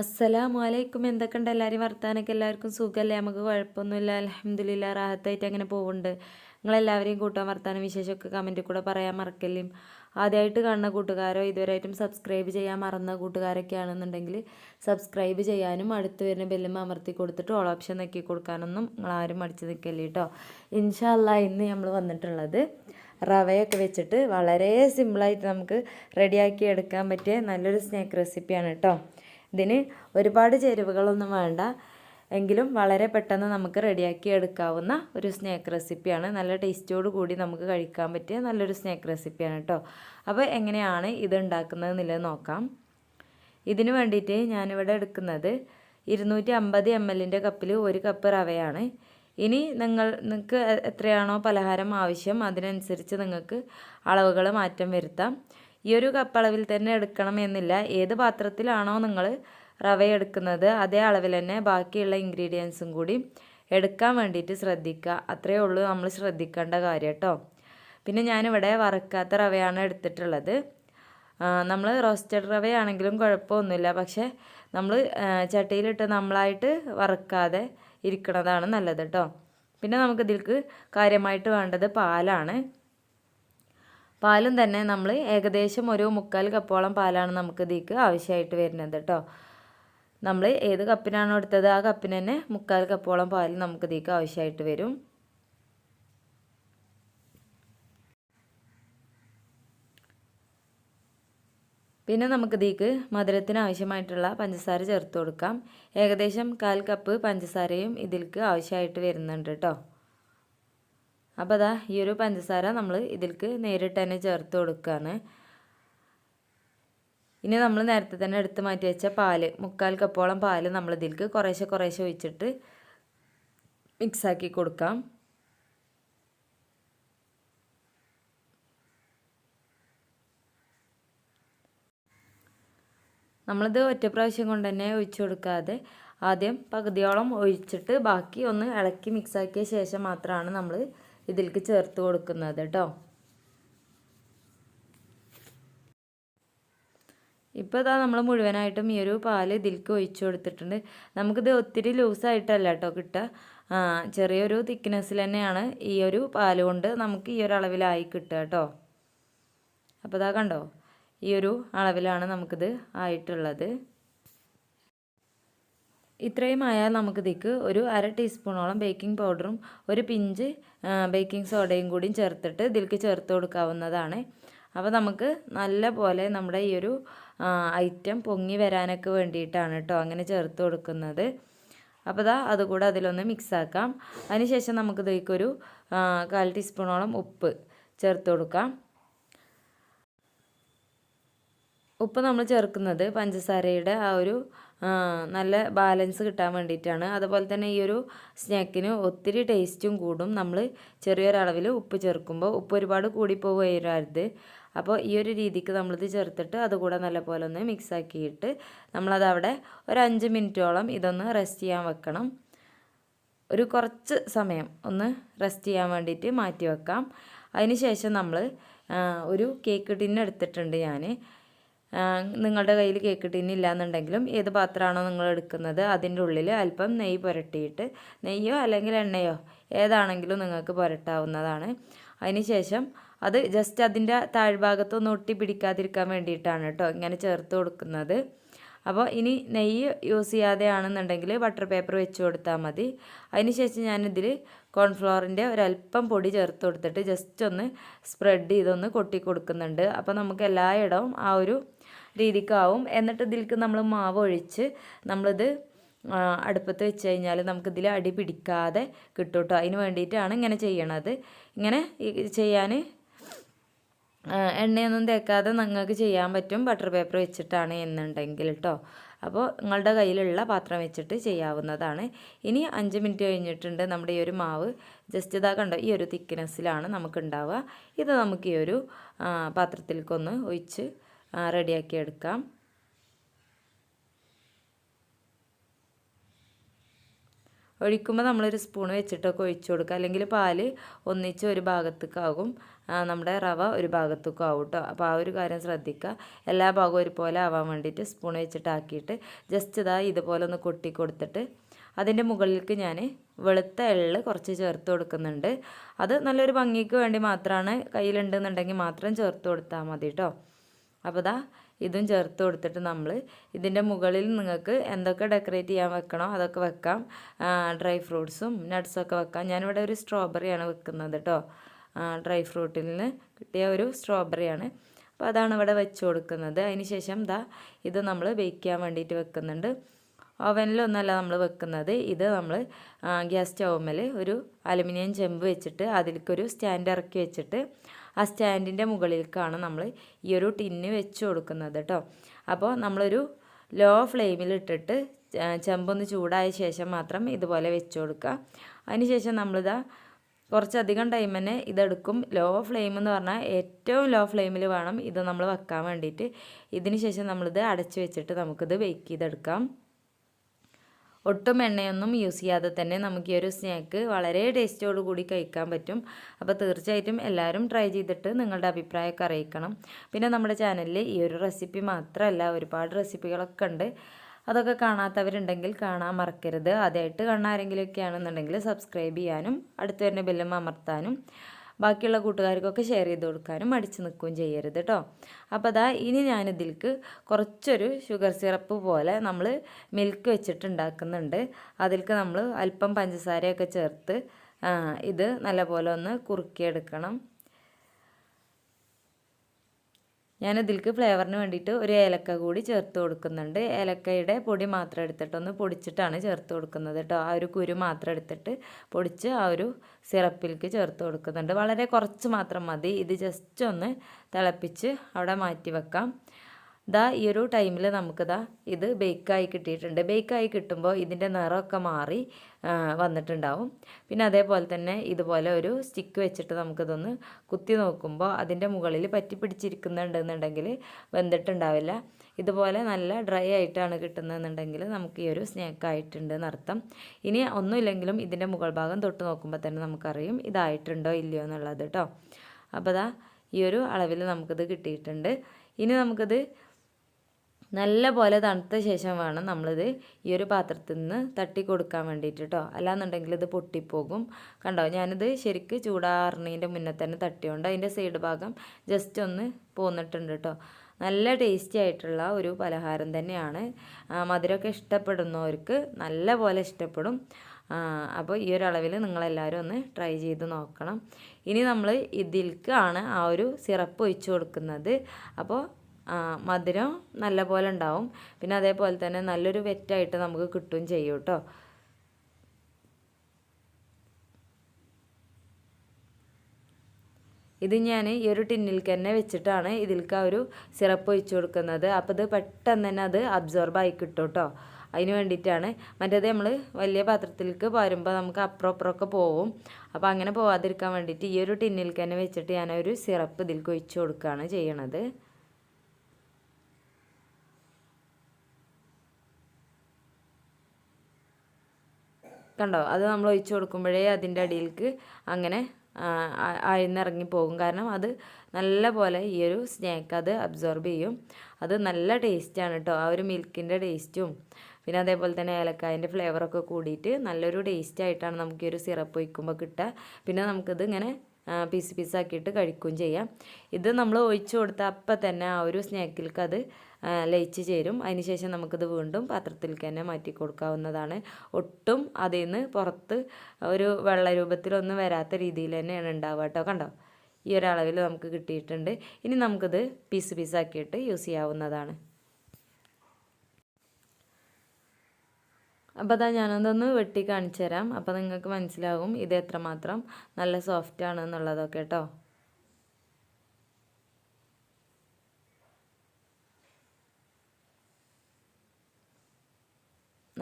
അസ്സലാമു അലൈക്കും എന്തൊക്കെയുണ്ട്? എല്ലാവരും വർത്താനൊക്കെ എല്ലാവർക്കും സുഖമല്ലേ? നമുക്ക് കുഴപ്പമൊന്നുമില്ല. അലഹമ്മദില്ല റാഹത്തായിട്ട് അങ്ങനെ പോകുന്നുണ്ട് നിങ്ങളെല്ലാവരെയും കൂട്ടാൻ വർത്താനം വിശേഷമൊക്കെ കമന്റിൽ കൂടെ പറയാൻ മറക്കല്ലേ. ആദ്യമായിട്ട് കാണുന്ന കൂട്ടുകാരോ ഇതുവരെയായിട്ടും സബ്സ്ക്രൈബ് ചെയ്യാൻ മറന്ന കൂട്ടുകാരൊക്കെ ആണെന്നുണ്ടെങ്കിൽ സബ്സ്ക്രൈബ് ചെയ്യാനും അടുത്ത് വരുന്ന ബെല്ലും അമർത്തി കൊടുത്തിട്ട് ഓൾ ഓപ്ഷൻ നോക്കി കൊടുക്കാനൊന്നും നിങ്ങളാരും മടിച്ച് നിൽക്കല്ലേ കേട്ടോ ഇൻഷാല്ല ഇന്ന് നമ്മൾ വന്നിട്ടുള്ളത് റവയൊക്കെ വെച്ചിട്ട് വളരെ സിമ്പിളായിട്ട് നമുക്ക് റെഡിയാക്കി എടുക്കാൻ പറ്റിയ നല്ലൊരു സ്നാക്ക് റെസിപ്പിയാണ് കേട്ടോ ഇതിന് ഒരുപാട് ചേരുവകളൊന്നും വേണ്ട. എങ്കിലും വളരെ പെട്ടെന്ന് നമുക്ക് റെഡിയാക്കി എടുക്കാവുന്ന ഒരു സ്നാക്ക് റെസിപ്പിയാണ്. നല്ല ടേസ്റ്റോട് കൂടി നമുക്ക് കഴിക്കാൻ പറ്റിയ നല്ലൊരു സ്നാക്ക് റെസിപ്പിയാണ് കേട്ടോ. അപ്പോൾ എങ്ങനെയാണ് ഇത് ഉണ്ടാക്കുന്നത് എന്നുള്ളത് നോക്കാം. ഇതിന് വേണ്ടിയിട്ട് ഞാനിവിടെ എടുക്കുന്നത് ഇരുന്നൂറ്റി അമ്പത് എം എല്ലിന്റെ കപ്പിൽ ഒരു കപ്പ് റവയാണ്. ഇനി നിങ്ങൾ നിങ്ങൾക്ക് എത്രയാണോ പലഹാരം ആവശ്യം അതിനനുസരിച്ച് നിങ്ങൾക്ക് അളവുകൾ മാറ്റം വരുത്താം. ഈ ഒരു കപ്പളവിൽ തന്നെ എടുക്കണം എന്നില്ല ഏത് പാത്രത്തിലാണോ നിങ്ങൾ റവ എടുക്കുന്നത് അതേ അളവിൽ തന്നെ ബാക്കിയുള്ള ഇൻഗ്രീഡിയൻസും കൂടി എടുക്കാൻ വേണ്ടിയിട്ട് ശ്രദ്ധിക്കുക. അത്രയേ ഉള്ളൂ നമ്മൾ ശ്രദ്ധിക്കേണ്ട കാര്യം കേട്ടോ. പിന്നെ ഞാനിവിടെ വറക്കാത്ത റവയാണ് എടുത്തിട്ടുള്ളത്. നമ്മൾ റോസ്റ്റഡ് റവയാണെങ്കിലും കുഴപ്പമൊന്നുമില്ല. പക്ഷേ നമ്മൾ ചട്ടിയിലിട്ട് നമ്മളായിട്ട് വറക്കാതെ ഇരിക്കണതാണ് നല്ലത് കേട്ടോ. പിന്നെ നമുക്കിതിൽക്ക് കാര്യമായിട്ട് വേണ്ടത് പാലാണ്. പാലും തന്നെ നമ്മൾ ഏകദേശം ഒരു മുക്കാൽ കപ്പോളം പാലാണ് നമുക്ക് ഇതിക്ക് ആവശ്യമായിട്ട് വരുന്നത് കേട്ടോ നമ്മൾ ഏത് കപ്പിനാണോ എടുത്തത് ആ കപ്പിന് തന്നെ മുക്കാൽ കപ്പോളം പാൽ നമുക്ക് ഇതിക്ക് ആവശ്യമായിട്ട് വരും. പിന്നെ നമുക്ക് ഇതിക്ക് മധുരത്തിന് ആവശ്യമായിട്ടുള്ള പഞ്ചസാര ചേർത്ത് കൊടുക്കാം. ഏകദേശം കാൽ കപ്പ് പഞ്ചസാരയും ഇതിൽക്ക് ആവശ്യമായിട്ട് വരുന്നുണ്ട് കേട്ടോ അപ്പോൾ അതാ ഈ ഒരു പഞ്ചസാര നമ്മൾ ഇതിൽക്ക് നേരിട്ട് തന്നെ ചേർത്ത് കൊടുക്കുകയാണ് ഇനി നമ്മൾ നേരത്തെ തന്നെ എടുത്ത് മാറ്റി വെച്ച പാൽ മുക്കാൽ കപ്പോളം പാൽ നമ്മൾ ഇതിലേക്ക് കുറേശ്ശെ കുറേശ്ശെ ഒഴിച്ചിട്ട് മിക്സാക്കി കൊടുക്കാം. നമ്മളിത് ഒറ്റ പ്രാവശ്യം കൊണ്ട് തന്നെ ഒഴിച്ചു കൊടുക്കാതെ ആദ്യം പകുതിയോളം ഒഴിച്ചിട്ട് ബാക്കി ഒന്ന് ഇളക്കി മിക്സാക്കിയ ശേഷം മാത്രമാണ് നമ്മൾ ഇതിലേക്ക് ചേർത്ത് കൊടുക്കുന്നത് കേട്ടോ ഇപ്പോൾ ഇതാ നമ്മൾ മുഴുവനായിട്ടും ഈ ഒരു പാൽ ഇതിലേക്ക് ഒഴിച്ചു കൊടുത്തിട്ടുണ്ട്. നമുക്കിത് ഒത്തിരി ലൂസായിട്ടല്ല കേട്ടോ. കിട്ടുക ചെറിയൊരു തിക്നെസ്സിൽ തന്നെയാണ് ഈ ഒരു പാൽ കൊണ്ട് നമുക്ക് ഈ ഒരു അളവിലായി കിട്ടുക കേട്ടോ അപ്പോൾ ഇതാ കണ്ടോ? ഈ ഒരു അളവിലാണ് നമുക്കിത് ആയിട്ടുള്ളത്. ഇത്രയും നമുക്ക് നമുക്കിതിക്ക് ഒരു അര ടീസ്പൂണോളം ബേക്കിംഗ് പൗഡറും ഒരു പിഞ്ച് ബേക്കിംഗ് സോഡയും കൂടിയും ചേർത്തിട്ട് ഇതിലേക്ക് ചേർത്ത് കൊടുക്കാവുന്നതാണ്. അപ്പോൾ നമുക്ക് നല്ല പോലെ നമ്മുടെ ഈ ഒരു ഐറ്റം പൊങ്ങി വരാനൊക്കെ വേണ്ടിയിട്ടാണ് കേട്ടോ അങ്ങനെ ചേർത്ത് കൊടുക്കുന്നത്. അപ്പോൾ ഇതാ അതുകൂടെ അതിലൊന്ന് മിക്സാക്കാം. അതിനുശേഷം നമുക്ക് ഇതിലേക്കൊരു കാൽ ടീസ്പൂണോളം ഉപ്പ് ചേർത്ത് കൊടുക്കാം. ഉപ്പ് നമ്മൾ ചേർക്കുന്നത് പഞ്ചസാരയുടെ ആ ഒരു നല്ല ബാലൻസ് കിട്ടാൻ വേണ്ടിയിട്ടാണ്. അതുപോലെ തന്നെ ഈ ഒരു സ്നാക്കിന് ഒത്തിരി ടേസ്റ്റും കൂടും. നമ്മൾ ചെറിയൊരളവിൽ ഉപ്പ് ചേർക്കുമ്പോൾ ഉപ്പ് ഒരുപാട് കൂടിപ്പോകരുത് അപ്പോൾ ഈ ഒരു രീതിക്ക് നമ്മളിത് ചേർത്തിട്ട് അതുകൂടെ നല്ലപോലെ ഒന്ന് മിക്സ് ആക്കിയിട്ട് നമ്മളത് അവിടെ ഒരു അഞ്ച് മിനിറ്റോളം ഇതൊന്ന് റെസ്റ്റ് ചെയ്യാൻ വെക്കണം. ഒരു കുറച്ച് സമയം ഒന്ന് റെസ്റ്റ് ചെയ്യാൻ വേണ്ടിയിട്ട് മാറ്റി വെക്കാം. അതിന് ശേഷം നമ്മൾ ഒരു കേക്ക് ടിന്നെടുത്തിട്ടുണ്ട് ഞാൻ നിങ്ങളുടെ കയ്യിൽ കേക്ക് ടിന്നില്ല എന്നുണ്ടെങ്കിലും ഏത് പാത്രമാണോ നിങ്ങൾ എടുക്കുന്നത് അതിന്റെ ഉള്ളിൽ അല്പം നെയ്യ് പുരട്ടിയിട്ട് നെയ്യോ അല്ലെങ്കിൽ എണ്ണയോ ഏതാണെങ്കിലും നിങ്ങൾക്ക് പുരട്ടാവുന്നതാണ്. അതിനുശേഷം അത് ജസ്റ്റ് അതിന്റെ താഴ്ഭാഗത്തൊന്ന് ഒട്ടി പിടിക്കാതിരിക്കാൻ വേണ്ടിയിട്ടാണ് കേട്ടോ ഇങ്ങനെ ചേർത്ത് കൊടുക്കുന്നത്. അപ്പോൾ ഇനി നെയ്യ് യൂസ് ചെയ്യാതെയാണെന്നുണ്ടെങ്കിൽ ബട്ടർ പേപ്പർ വെച്ച് കൊടുത്താൽ മതി. അതിനുശേഷം ഞാനിതിൽ കോൺഫ്ലോറിന്റെ ഒരല്പം പൊടി ചേർത്ത് കൊടുത്തിട്ട് ജസ്റ്റ് ഒന്ന് സ്പ്രെഡ് ചെയ്തൊന്ന് കൊട്ടി കൊടുക്കുന്നുണ്ട്. അപ്പോൾ നമുക്ക് എല്ലായിടവും ആ ഒരു രീതിക്കാവും. എന്നിട്ട് ഇതിലേക്ക് നമ്മൾ മാവ് ഒഴിച്ച് നമ്മളിത് അടുപ്പത്ത് വെച്ച് കഴിഞ്ഞാൽ നമുക്കിതിൽ അടി പിടിക്കാതെ കിട്ടും കേട്ടോ അതിന് വേണ്ടിയിട്ടാണ് ഇങ്ങനെ ചെയ്യണത്. ഇങ്ങനെ ചെയ്യാൻ എണ്ണയൊന്നും തേക്കാതെ നിങ്ങൾക്ക് ചെയ്യാൻ പറ്റും. ബട്ടർ പേപ്പർ വെച്ചിട്ടാണ് എന്നുണ്ടെങ്കിൽ കേട്ടോ അപ്പോൾ നിങ്ങളുടെ കയ്യിലുള്ള പാത്രം വെച്ചിട്ട് ചെയ്യാവുന്നതാണ്. ഇനി അഞ്ച് മിനിറ്റ് കഴിഞ്ഞിട്ടുണ്ട് നമ്മുടെ ഈ ഒരു മാവ്. ജസ്റ്റ് ഇതാ കണ്ടോ ഈ ഒരു തിക്നെസ്സിലാണ് നമുക്ക് ഉണ്ടാവുക ഇത് നമുക്ക് ഈ ഒരു പാത്രത്തിലേക്കൊന്ന് ഒഴിച്ച് റെഡിയാക്കി എടുക്കാം. ഒഴിക്കുമ്പോൾ നമ്മളൊരു സ്പൂൺ വെച്ചിട്ടൊക്കെ ഒഴിച്ചു കൊടുക്കുക. അല്ലെങ്കിൽ പാൽ ഒന്നിച്ച് ഒരു ഭാഗത്തേക്കാകും. നമ്മുടെ റവ ഒരു ഭാഗത്തേക്കും ആവും കേട്ടോ അപ്പോൾ ആ ഒരു കാര്യം ശ്രദ്ധിക്കുക. എല്ലാ ഭാഗവും ഒരുപോലെ ആവാൻ വേണ്ടിയിട്ട് സ്പൂൺ വെച്ചിട്ടാക്കിയിട്ട് ജസ്റ്റ് ഇതാ ഇതുപോലെ ഒന്ന് കൊട്ടി കൊടുത്തിട്ട് അതിന്റെ മുകളിലേക്ക് ഞാൻ വെളുത്ത എള്ള് കുറച്ച് ചേർത്ത് കൊടുക്കുന്നുണ്ട്. അത് നല്ലൊരു ഭംഗിക്ക് വേണ്ടി മാത്രമാണ് കയ്യിലുണ്ടെന്നുണ്ടെങ്കിൽ മാത്രം ചേർത്ത് കൊടുത്താൽ മതി കേട്ടോ അപ്പോൾ ദാ ഇതും ചേർത്ത് കൊടുത്തിട്ട് നമ്മൾ ഇതിന്റെ മുകളിൽ നിങ്ങൾക്ക് എന്തൊക്കെ ഡെക്കറേറ്റ് ചെയ്യാൻ വെക്കണോ അതൊക്കെ വെക്കാം. ഡ്രൈ ഫ്രൂട്ട്സും നട്ട്സൊക്കെ വെക്കാം. ഞാനിവിടെ ഒരു സ്ട്രോബെറിയാണ് വെക്കുന്നത് കേട്ടോ ഡ്രൈ ഫ്രൂട്ടിൽ നിന്ന് കിട്ടിയ ഒരു സ്ട്രോബെറിയാണ് അപ്പോൾ അതാണ് ഇവിടെ വെച്ച് കൊടുക്കുന്നത്. അതിന് ശേഷം ദാ ഇത് നമ്മൾ ബേക്ക് ചെയ്യാൻ വേണ്ടിയിട്ട് വെക്കുന്നുണ്ട്. ഓവനിലൊന്നല്ല നമ്മൾ വെക്കുന്നത്. ഇത് നമ്മൾ ഗ്യാസ് സ്റ്റൗമ്മൽ ഒരു അലുമിനിയം ചെമ്പ് വെച്ചിട്ട് അതിലേക്കൊരു സ്റ്റാൻഡ് ഇറക്കി വെച്ചിട്ട് ആ സ്റ്റാൻഡിന്റെ മുകളിലേക്കാണ് നമ്മൾ ഈ ഒരു ടിന്ന് വെച്ച് കൊടുക്കുന്നത് കേട്ടോ. അപ്പോൾ നമ്മളൊരു ലോ ഫ്ലെയിമിൽ ഇട്ടിട്ട് ചെമ്പൊന്ന് ചൂടായ ശേഷം മാത്രം ഇതുപോലെ വെച്ച് കൊടുക്കുക. അതിന് ശേഷം നമ്മളിതാ കുറച്ചധികം ടൈം തന്നെ ഇതെടുക്കും. ലോ ഫ്ലെയിം എന്ന് പറഞ്ഞാൽ ഏറ്റവും ലോ ഫ്ലെയിമിൽ വേണം ഇത് നമ്മൾ വെക്കാൻ വേണ്ടിയിട്ട്. ഇതിന് ശേഷം നമ്മളിത് അടച്ച് വെച്ചിട്ട് നമുക്കിത് ബേക്ക് ചെയ്തെടുക്കാം. ഒട്ടും എണ്ണയൊന്നും യൂസ് ചെയ്യാതെ തന്നെ നമുക്ക് ഈ ഒരു സ്നാക്ക് വളരെ കൂടി കഴിക്കാൻ പറ്റും. അപ്പോൾ തീർച്ചയായിട്ടും എല്ലാവരും ട്രൈ ചെയ്തിട്ട് നിങ്ങളുടെ അഭിപ്രായമൊക്കെ അറിയിക്കണം. പിന്നെ നമ്മുടെ ചാനലിൽ ഈ ഒരു റെസിപ്പി മാത്രമല്ല ഒരുപാട് റെസിപ്പികളൊക്കെ ഉണ്ട്. അതൊക്കെ കാണാത്തവരുണ്ടെങ്കിൽ കാണാൻ മറക്കരുത്. ആദ്യമായിട്ട് കാണാൻ ആരെങ്കിലുമൊക്കെ ആണെന്നുണ്ടെങ്കിൽ സബ്സ്ക്രൈബ് ചെയ്യാനും അടുത്ത് വരുന്ന ബെല്ലും അമർത്താനും. ബാക്കിയുള്ള കൂട്ടുകാർക്കൊക്കെ ഷെയർ ചെയ്ത് കൊടുക്കാനും മടിച്ച് നിൽക്കുകയും ചെയ്യരുത് കേട്ടോ അപ്പോൾ അതാ ഇനി ഞാനിതിലേക്ക് കുറച്ചൊരു ഷുഗർ സിറപ്പ് പോലെ നമ്മൾ മിൽക്ക് വെച്ചിട്ട് അതിലേക്ക് നമ്മൾ അല്പം പഞ്ചസാരയൊക്കെ ചേർത്ത് ഇത് നല്ലപോലെ ഒന്ന് കുറുക്കിയെടുക്കണം. ഞാൻ ഇതിൽക്ക് ഫ്ലേവറിന് വേണ്ടിയിട്ട് ഒരു ഏലക്ക കൂടി ചേർത്ത് കൊടുക്കുന്നുണ്ട്. ഏലക്കയുടെ പൊടി മാത്രം എടുത്തിട്ട് ഒന്ന് പൊടിച്ചിട്ടാണ് ചേർത്ത് കൊടുക്കുന്നത് കേട്ടോ ആ ഒരു കുരു മാത്രം എടുത്തിട്ട് പൊടിച്ച് ആ ഒരു സിറപ്പിലേക്ക് ചേർത്ത് കൊടുക്കുന്നുണ്ട്. വളരെ കുറച്ച് മാത്രം മതി. ഇത് ജസ്റ്റ് ഒന്ന് തിളപ്പിച്ച് അവിടെ മാറ്റി വെക്കാം. ദാ ഈ ഒരു ടൈമിൽ നമുക്ക് ദാ ഇത് ബേക്കായി കിട്ടിയിട്ടുണ്ട്. ബേക്കായി കിട്ടുമ്പോൾ ഇതിന്റെ നിറമൊക്കെ മാറി വന്നിട്ടുണ്ടാവും. പിന്നെ അതേപോലെ തന്നെ ഇതുപോലെ ഒരു സ്റ്റിക്ക് വെച്ചിട്ട് നമുക്കിതൊന്ന് കുത്തി നോക്കുമ്പോൾ അതിന്റെ മുകളിൽ പറ്റി പിടിച്ചിരിക്കുന്നുണ്ടെന്നുണ്ടെങ്കിൽ വെന്തിട്ടുണ്ടാവില്ല. ഇതുപോലെ നല്ല ഡ്രൈ ആയിട്ടാണ് കിട്ടുന്നതെന്നുണ്ടെങ്കിൽ നമുക്ക് ഈ ഒരു സ്നാക്ക് ആയിട്ടുണ്ട് എന്നർത്ഥം ഇനി ഒന്നുമില്ലെങ്കിലും ഇതിന്റെ മുകൾ ഭാഗം തൊട്ട് നോക്കുമ്പോൾ തന്നെ നമുക്കറിയും ഇതായിട്ടുണ്ടോ ഇല്ലയോ എന്നുള്ളത് കേട്ടോ. അപ്പോൾ ദാ ഈ ഒരു അളവിൽ നമുക്കിത് കിട്ടിയിട്ടുണ്ട്. ഇനി നമുക്കിത് നല്ല പോലെ തണുത്ത ശേഷം വേണം നമ്മളിത് ഈ ഒരു പാത്രത്തിൽ നിന്ന് തട്ടി കൊടുക്കാൻ വേണ്ടിയിട്ട് കേട്ടോ അല്ലാന്നുണ്ടെങ്കിൽ ഇത് പൊട്ടിപ്പോകും. കണ്ടോ? ഞാനിത് ശരിക്ക് ചൂടാറുന്നതിന്റെ മുന്നേ തന്നെ തട്ടിയോണ്ട് അതിന്റെ സൈഡ് ഭാഗം ജസ്റ്റ് ഒന്ന് പോന്നിട്ടുണ്ട് കേട്ടോ നല്ല ടേസ്റ്റി ആയിട്ടുള്ള ഒരു പലഹാരം തന്നെയാണ്. മധുരമൊക്കെ ഇഷ്ടപ്പെടുന്നവർക്ക് നല്ല പോലെ ഇഷ്ടപ്പെടും. അപ്പോൾ ഈ ഒരു അളവിൽ നിങ്ങളെല്ലാവരും ഒന്ന് ട്രൈ ചെയ്ത് നോക്കണം. ഇനി നമ്മൾ ഇതിൽക്കാണ് ആ ഒരു സിറപ്പ് ഒഴിച്ചു കൊടുക്കുന്നത്. അപ്പോൾ മധുരം നല്ല പോലെ ഉണ്ടാവും. പിന്നെ അതേപോലെ തന്നെ നല്ലൊരു വെറ്റായിട്ട് നമുക്ക് കിട്ടുകയും ചെയ്യും കേട്ടോ. ഇത് ഞാൻ ഈ ഒരു ടിന്നിൽ തന്നെ വെച്ചിട്ടാണ് ഇതിൽക്ക് ആ ഒരു സിറപ്പ് ഒഴിച്ചു കൊടുക്കുന്നത്. അപ്പോൾ ഇത് പെട്ടെന്ന് തന്നെ അത് അബ്സോർബ് ആയി കിട്ടും കേട്ടോ. അതിന് വേണ്ടിയിട്ടാണ്. മറ്റേത് നമ്മൾ വലിയ പാത്രത്തിലേക്ക് വരുമ്പോൾ നമുക്ക് അപ്പുറം അപ്പുറമൊക്കെ പോവും. അപ്പോൾ അങ്ങനെ പോവാതിരിക്കാൻ വേണ്ടിയിട്ട് ഈ ഒരു ടിന്നിൽ തന്നെ വെച്ചിട്ട് ഞാനൊരു സിറപ്പ് ഇതിൽക്ക് ഒഴിച്ചു കൊടുക്കുകയാണ് ചെയ്യണത്. കണ്ടോ? അത് നമ്മൾ ഒഴിച്ച് കൊടുക്കുമ്പോഴേ അതിന്റെ അടിയിലേക്ക് അങ്ങനെ അഴിന്നിറങ്ങി പോകും. കാരണം അത് നല്ല പോലെ ഈ ഒരു സ്നാക്ക് അത് അബ്സോർബ് ചെയ്യും. അത് നല്ല ടേസ്റ്റാണ് കേട്ടോ ആ ഒരു മിൽക്കിന്റെ ടേസ്റ്റും പിന്നെ അതേപോലെ തന്നെ ഏലക്കായന്റെ ഫ്ലേവറൊക്കെ കൂടിയിട്ട് നല്ലൊരു ടേസ്റ്റായിട്ടാണ് നമുക്ക് ഈ ഒരു സിറപ്പ് ഒഴിക്കുമ്പോൾ കിട്ടുക. പിന്നെ നമുക്കിത് ഇങ്ങനെ പീസ് പീസാക്കിയിട്ട് കഴിക്കുകയും ചെയ്യാം. ഇത് നമ്മൾ ഒഴിച്ചു കൊടുത്ത അപ്പം തന്നെ ആ ഒരു സ്നാക്കിൽക്ക് അത് ലയിച്ച് ചേരും. അതിനുശേഷം നമുക്കിത് വീണ്ടും പാത്രത്തിലേക്ക് തന്നെ മാറ്റി കൊടുക്കാവുന്നതാണ്. ഒട്ടും അതിൽ നിന്ന് പുറത്ത് ഒരു വെള്ള രൂപത്തിലൊന്നും വരാത്ത രീതിയിൽ തന്നെയാണ് ഉണ്ടാവുക കേട്ടോ. കണ്ടോ? ഈ ഒരളവിൽ നമുക്ക് കിട്ടിയിട്ടുണ്ട്. ഇനി നമുക്കിത് പീസ് പീസാക്കിയിട്ട് യൂസ് ചെയ്യാവുന്നതാണ്. അപ്പോൾ അതാ ഞാനതൊന്ന് വെട്ടി കാണിച്ചു തരാം അപ്പോൾ നിങ്ങൾക്ക് മനസ്സിലാകും ഇത് എത്രമാത്രം നല്ല സോഫ്റ്റ് ആണെന്നുള്ളതൊക്കെ കേട്ടോ.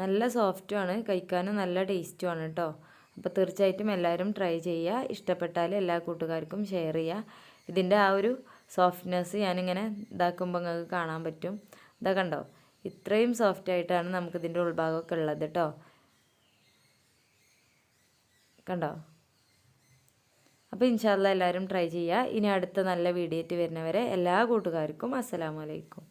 നല്ല സോഫ്റ്റുമാണ് കഴിക്കാനും നല്ല ടേസ്റ്റുമാണ് കേട്ടോ അപ്പോൾ തീർച്ചയായിട്ടും എല്ലാവരും ട്രൈ ചെയ്യുക. ഇഷ്ടപ്പെട്ടാൽ എല്ലാ കൂട്ടുകാർക്കും ഷെയർ ചെയ്യുക. ഇതിന്റെ ആ ഒരു സോഫ്റ്റ്നെസ് ഞാനിങ്ങനെ ഇതാക്കുമ്പോൾ നിങ്ങൾക്ക് കാണാൻ പറ്റും. ഇതാ കണ്ടോ? ഇത്രയും സോഫ്റ്റ് ആയിട്ടാണ് നമുക്കിതിന്റെ ഉൾഭാഗമൊക്കെ ഉള്ളത് കേട്ടോ കണ്ടോ? അപ്പോൾ ഇൻഷാല്ല എല്ലാവരും ട്രൈ ചെയ്യുക. ഇനി അടുത്ത നല്ല വീഡിയോ വരുന്നവരെ എല്ലാ കൂട്ടുകാർക്കും അസ്സലാമു അലൈക്കും.